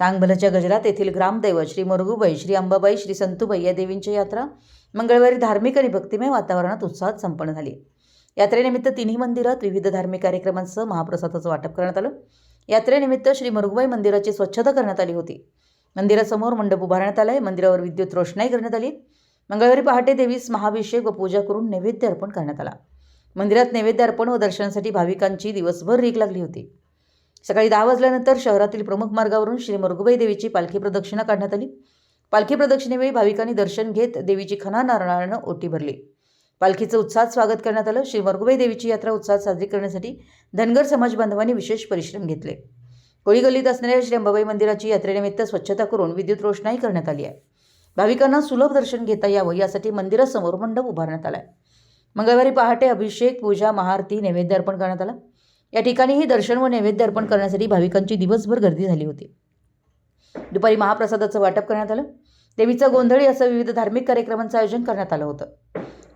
सांगभलच्या गजरात येथील ग्रामदैवत श्री मुरगुबाई श्री अंबाबाई श्री संतुबाई या देवींची यात्रा मंगळवारी धार्मिक आणि भक्तिमय वातावरणात उत्साहात संपन्न झाली. यात्रेनिमित्त तिन्ही मंदिरात विविध धार्मिक कार्यक्रमांसह महाप्रसादाचं वाटप करण्यात आलं. यात्रेनिमित्त श्री मुरगुबाई मंदिराची स्वच्छता करण्यात आली होती. मंदिरासमोर मंडप उभारण्यात आला आहे. मंदिरावर विद्युत रोषणाई करण्यात आली. मंगळवारी पहाटे देवीस महाभिषेक व पूजा करून नैवेद्य अर्पण करण्यात आला. मंदिरात नैवेद्य अर्पण व दर्शनासाठी भाविकांची दिवसभर रीक लागली होती. सकाळी दहा वाजल्यानंतर शहरातील प्रमुख मार्गावरून श्री मुरगुबाई देवीची पालखी प्रदक्षिणा काढण्यात आली. पालखी प्रदक्षिणेवेळी भाविकांनी दर्शन घेत देवीची खना नारळानं ओटी भरली. पालखीचं उत्साहात स्वागत करण्यात आलं. श्री मरगुबाई देवीची यात्रा उत्साहात साजरी करण्यासाठी धनगर समाज बांधवांनी विशेष परिश्रम घेतले. कोळी गल्लीत असणाऱ्या श्री अंबाबाई मंदिराची यात्रेनिमित्त स्वच्छता करून विद्युत रोषणाई करण्यात आली आहे. भाविकांना सुलभ दर्शन घेता यावं यासाठी मंदिरासमोर मंडप उभारण्यात आला आहे मंगळवारी पहाटे अभिषेक पूजा महाआरती नैवेद्य अर्पण करण्यात आला. या ठिकाणीही दर्शन व नैवेद्य अर्पण करण्यासाठी भाविकांची दिवसभर गर्दी झाली होती. दुपारी महाप्रसादाचं वाटप करण्यात आलं. देवीचा गोंधळी असं विविध धार्मिक कार्यक्रमांचं आयोजन करण्यात आलं होतं.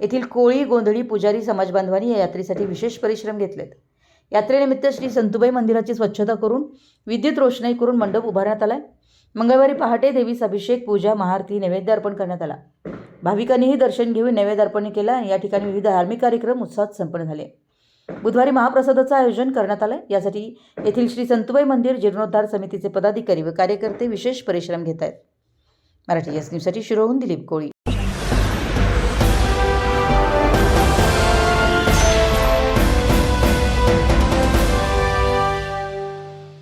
येथील कोळी गोंधळी पुजारी समाजबांधवांनी या यात्रेसाठी विशेष परिश्रम घेतलेत. यात्रेनिमित्त श्री संतुबाई मंदिराची स्वच्छता करून विद्युत रोषणाई करून मंडप उभारण्यात आलाय. मंगळवारी पहाटे देवीस अभिषेक पूजा महाआरती नैवेद्य अर्पण करण्यात आला. भाविकांनीही दर्शन घेऊन नैवेद्य अर्पण केलं या ठिकाणी विविध धार्मिक कार्यक्रम उत्साहात संपन्न झाले. बुधवारी महाप्रसादाचं आयोजन करण्यात आलं यासाठी येथील श्री संतुबाई मंदिर जीर्णोद्धार समितीचे पदाधिकारी व कार्यकर्ते विशेष परिश्रम घेत आहेत मराठी एस न्यूजसाठी शिरोहून दिलीप कोळी.